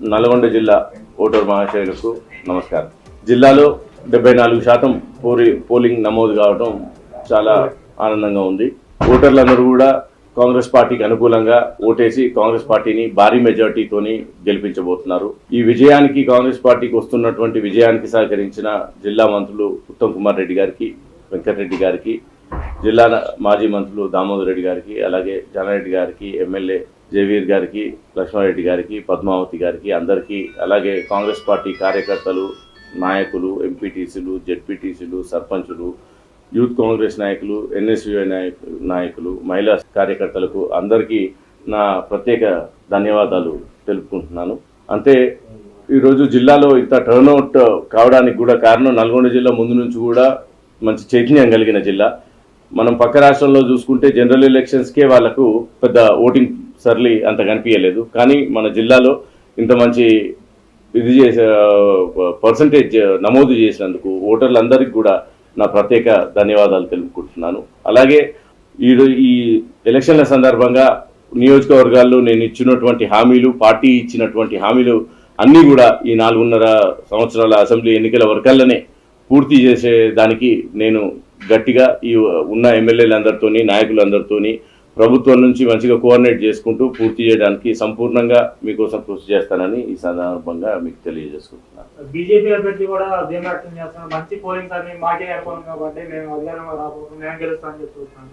నల్గొండ జిల్లా ఓటర్ మహాశయులకు నమస్కారం. జిల్లాలో డెబ్బై నాలుగు శాతం పోలి పోలింగ్ నమోదు కావడం చాలా ఆనందంగా ఉంది. ఓటర్లందరూ కూడా కాంగ్రెస్ పార్టీకి అనుకూలంగా ఓటేసి కాంగ్రెస్ పార్టీని భారీ మెజార్టీతోని గెలిపించబోతున్నారు. ఈ విజయానికి కాంగ్రెస్ పార్టీకి వస్తున్నటువంటి విజయానికి సహకరించిన జిల్లా మంత్రులు ఉత్తమ్ కుమార్ రెడ్డి గారికి వెంకటరెడ్డి గారికి జిల్లా మాజీ మంత్రులు దామోదర్ రెడ్డి గారికి అలాగే జానారెడ్డి గారికి ఎమ్మెల్యే జవీర్ గారికి లక్ష్మారెడ్డి గారికి పద్మావతి గారికి అందరికీ అలాగే కాంగ్రెస్ పార్టీ కార్యకర్తలు నాయకులు ఎంపీటీసీలు జెడ్పీటీసీలు సర్పంచులు యూత్ కాంగ్రెస్ నాయకులు ఎన్ఎస్యుఐ నాయకులు నాయకులు మహిళా కార్యకర్తలకు అందరికీ నా ప్రత్యేక ధన్యవాదాలు తెలుపుకుంటున్నాను. అంతే ఈరోజు జిల్లాలో ఇంత టర్న్అవుట్ కావడానికి కూడా కారణం నల్గొండ జిల్లా ముందు నుంచి కూడా మంచి చైతన్యం కలిగిన జిల్లా. మనం పక్క రాష్ట్రంలో చూసుకుంటే జనరల్ ఎలక్షన్స్కే వాళ్ళకు పెద్ద ఓటింగ్ సర్లి అంత కనిపించలేదు. కానీ మన జిల్లాలో ఇంత మంచి ఇది చేసే పర్సంటేజ్ నమోదు చేసినందుకు ఓటర్లందరికీ కూడా నా ప్రత్యేక ధన్యవాదాలు తెలుపుకుంటున్నాను. అలాగే ఈ ఈ ఎలక్షన్ల సందర్భంగా నియోజకవర్గాల్లో నేను ఇచ్చినటువంటి హామీలు పార్టీ ఇచ్చినటువంటి హామీలు అన్నీ కూడా ఈ నాలుగున్నర సంవత్సరాల అసెంబ్లీ ఎన్నికల వర్గాల్లోనే పూర్తి చేసే దానికి నేను గట్టిగా ఈ ఉన్న ఎమ్మెల్యేలందరితోని నాయకులందరితోని ప్రభుత్వం నుంచి మంచిగా కోఆర్డినేట్ చేసుకుంటూ పూర్తి చేయడానికి సంపూర్ణంగా మీకోసం కృషి చేస్తానని ఈ సందర్భంగా మీకు తెలియజేసుకుంటున్నాను. బీజేపీ అభ్యర్థి కూడా చేస్తున్నారు. మంచి పోలింగ్ అని మాకే మేము మేము గెలుస్తామని చెప్తున్నాను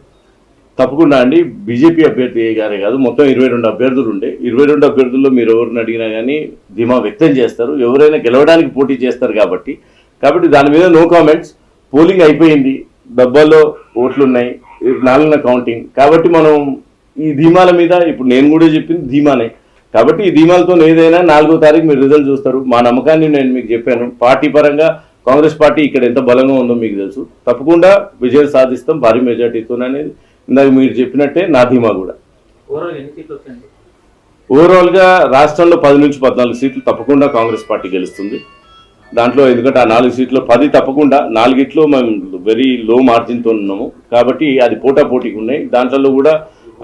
తప్పకుండా అండి. బీజేపీ అభ్యర్థి గారే కాదు. మొత్తం ఇరవై రెండు అభ్యర్థులు ఉండే. ఇరవై రెండు అభ్యర్థుల్లో మీరు ఎవరిని అడిగినా కానీ ధీమా వ్యక్తం చేస్తారు. ఎవరైనా గెలవడానికి పోటీ చేస్తారు కాబట్టి. కాబట్టి దాని మీద నో కామెంట్స్. పోలింగ్ అయిపోయింది. డబ్బాల్లో ఓట్లు ఉన్నాయి నాలుగున కౌంటింగ్ కాబట్టి మనం ఈ ధీమాల మీద ఇప్పుడు నేను కూడా చెప్పింది ధీమానే. కాబట్టి ఈ ధీమాలతో ఏదైనా నాలుగో తారీఖు మీరు రిజల్ట్ చూస్తారు. మా నమ్మకాన్ని నేను మీకు చెప్పాను. పార్టీ పరంగా కాంగ్రెస్ పార్టీ ఇక్కడ ఎంత బలంగా ఉందో మీకు తెలుసు. తప్పకుండా విజయం సాధిస్తాం భారీ మెజార్టీతో అనేది ఇందాక మీరు చెప్పినట్టే నా ధీమా కూడా. ఓవరాల్గా రాష్ట్రంలో పది నుంచి పద్నాలుగు సీట్లు తప్పకుండా కాంగ్రెస్ పార్టీ గెలుస్తుంది. దాంట్లో ఎందుకంటే ఆ నాలుగు సీట్లు పది తప్పకుండా నాలుగిట్లో మేము వెరీ లో మార్జిన్తో ఉన్నాము. కాబట్టి అది పోటా పోటీకి ఉన్నాయి దాంట్లో కూడా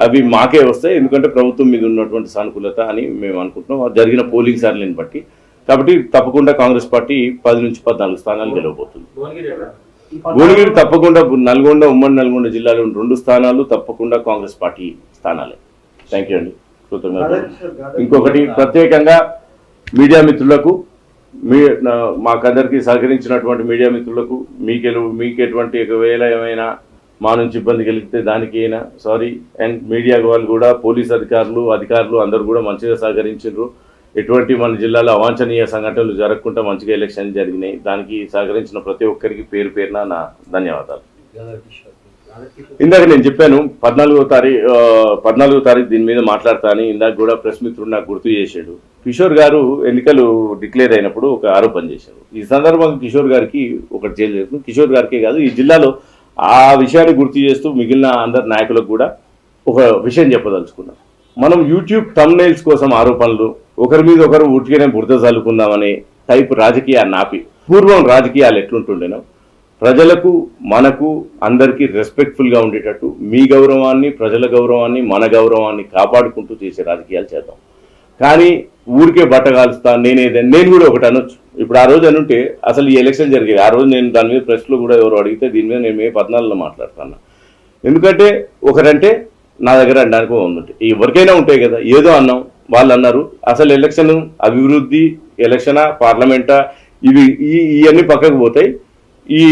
అవి మాకే వస్తాయి. ఎందుకంటే ప్రభుత్వం మీద ఉన్నటువంటి సానుకూలత అని మేము అనుకుంటున్నాం. అది జరిగిన పోలింగ్ సర్లేని బట్టి. కాబట్టి తప్పకుండా కాంగ్రెస్ పార్టీ పది నుంచి పద్నాలుగు స్థానాలు గెలవబోతుంది. భువనగిరి తప్పకుండా నల్గొండ ఉమ్మడి నల్గొండ జిల్లాలో రెండు స్థానాలు తప్పకుండా కాంగ్రెస్ పార్టీ స్థానాలే. థ్యాంక్ యూ అండి. కృతజ్ఞతలు. ఇంకొకటి ప్రత్యేకంగా మీడియా మిత్రులకు మీ మాకందరికీ సహకరించినటువంటి మీడియా మిత్రులకు మీకెలు మీకు ఎటువంటి ఒకవేళ ఏమైనా మా నుంచి ఇబ్బంది కలిగితే దానికి అయినా సారీ అండ్ మీడియా వాళ్ళు కూడా పోలీస్ అధికారులు అధికారులు అందరూ కూడా మంచిగా సహకరించారు ఎటువంటి మన జిల్లాలో అవాంఛనీయ సంఘటనలు జరగకుండా మంచిగా ఎలక్షన్ జరిగినాయి. దానికి సహకరించిన ప్రతి ఒక్కరికి పేరు పేరున నా ధన్యవాదాలు. ఇందాక నేను చెప్పాను పద్నాలుగో తారీఖు పద్నాలుగో తారీఖు దీని మీద మాట్లాడతా అని ఇందాక కూడా ప్రెస్ మిత్రుడు నాకు గుర్తు చేశాడు. కిషోర్ గారు ఎన్నికలు డిక్లేర్ అయినప్పుడు ఒక ఆరోపణ చేశారు. ఈ సందర్భంగా కిషోర్ గారికి ఒకటి చేయలేదు కిషోర్ గారికే కాదు ఈ జిల్లాలో ఆ విషయాన్ని గుర్తు చేస్తూ మిగిలిన అందరి నాయకులకు కూడా ఒక విషయం చెప్పదలుచుకున్నాం. మనం యూట్యూబ్ తమ్నైల్స్ కోసం ఆరోపణలు ఒకరి మీద ఒకరు ఉట్టిగానే బురద చల్లుకుందామనే టైప్ రాజకీయాన్ని నాపి పూర్వం రాజకీయాలు ఎట్లుంటుండేనో ప్రజలకు మనకు అందరికీ రెస్పెక్ట్ఫుల్గా ఉండేటట్టు మీ గౌరవాన్ని ప్రజల గౌరవాన్ని మన గౌరవాన్ని కాపాడుకుంటూ చేసే రాజకీయాలు చేద్దాం. కానీ ఊరికే బట్ట కాలుస్తా నేనేదే నేను కూడా ఒకటి అనొచ్చు. ఇప్పుడు ఆ రోజు అనుంటే అసలు ఈ ఎలక్షన్ జరిగేది. ఆ రోజు నేను దాని మీద ప్రెస్లో కూడా ఎవరు అడిగితే దీని మీద నేను మే పద్నాలుగులో మాట్లాడుతున్నా ఎందుకంటే ఒకరంటే నా దగ్గర అనడానికి ఉందంటే ఎవరికైనా ఉంటాయి కదా ఏదో అన్నాం. వాళ్ళు అన్నారు అసలు ఎలక్షన్ అభివృద్ధి ఎలక్షనా పార్లమెంటా? ఇవి ఇవన్నీ పక్కకు పోతాయి. ఈ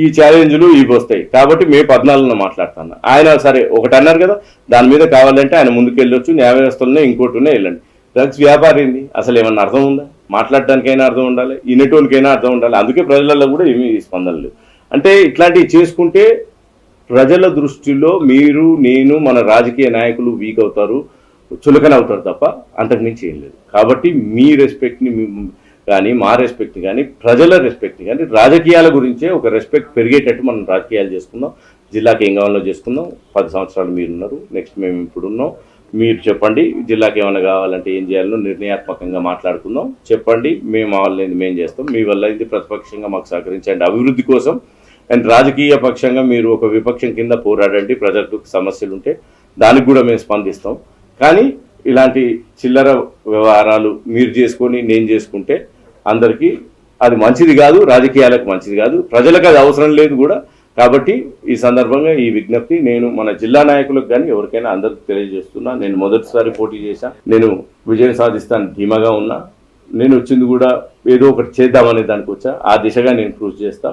ఈ ఛాలెంజ్లు ఇవి వస్తాయి. కాబట్టి మే పద్నాలుగున మాట్లాడుతున్నా ఆయన సరే ఒకటి అన్నారు కదా దాని మీద కావాలంటే ఆయన ముందుకు వెళ్ళొచ్చు న్యాయ వ్యవస్థలోనే ఇంకోటినే వెళ్ళండి. డ్రగ్స్ వ్యాపారిని అసలు ఏమన్నా అర్థం ఉందా? మాట్లాడడానికైనా అర్థం ఉండాలి వినేటోనికైనా అర్థం ఉండాలి. అందుకే ప్రజలలో కూడా ఏమీ స్పందన లేదు. అంటే ఇట్లాంటివి చేసుకుంటే ప్రజల దృష్టిలో మీరు నేను మన రాజకీయ నాయకులు వీక్ అవుతారు చులకన అవుతారు తప్ప అంతకుమించి ఏం లేదు. కాబట్టి మీ రెస్పెక్ట్ని కానీ మా రెస్పెక్ట్ కానీ ప్రజల రెస్పెక్ట్ కానీ రాజకీయాల గురించే ఒక రెస్పెక్ట్ పెరిగేటట్టు మనం రాజకీయాలు చేసుకుందాం. జిల్లాకి ఏం కావాలో చేసుకుందాం. పది సంవత్సరాలు మీరు ఉన్నారు నెక్స్ట్ మేము ఇప్పుడు ఉన్నాం మీరు చెప్పండి. జిల్లాకి ఏమైనా కావాలంటే ఏం చేయాలో నిర్ణయాత్మకంగా మాట్లాడుకుందాం. చెప్పండి. మేము వాళ్ళ మేము చేస్తాం. మీ వల్ల ఇది ప్రతిపక్షంగా మాకు సహకరించండి. అభివృద్ధి కోసం అండ్ రాజకీయ పక్షంగా మీరు ఒక విపక్షం కింద పోరాడండి. ప్రజలకు సమస్యలు ఉంటే దానికి కూడా మేము స్పందిస్తాం. కానీ ఇలాంటి చిల్లర వ్యవహారాలు మీరు చేసుకొని నేను చేసుకుంటే అందరికీ అది మంచిది కాదు. రాజకీయాలకు మంచిది కాదు. ప్రజలకు అది అవసరం లేదు కూడా. కాబట్టి ఈ సందర్భంగా ఈ విజ్ఞప్తి నేను మన జిల్లా నాయకులకు కానీ ఎవరికైనా అందరికి తెలియజేస్తున్నా. నేను మొదటిసారి పోటీ చేశా. నేను విజయం సాధిస్తాను ధీమాగా ఉన్నా. నేను వచ్చింది కూడా ఏదో ఒకటి చేద్దామనే దానికి వచ్చా ఆ దిశగా నేను కృషి చేస్తా.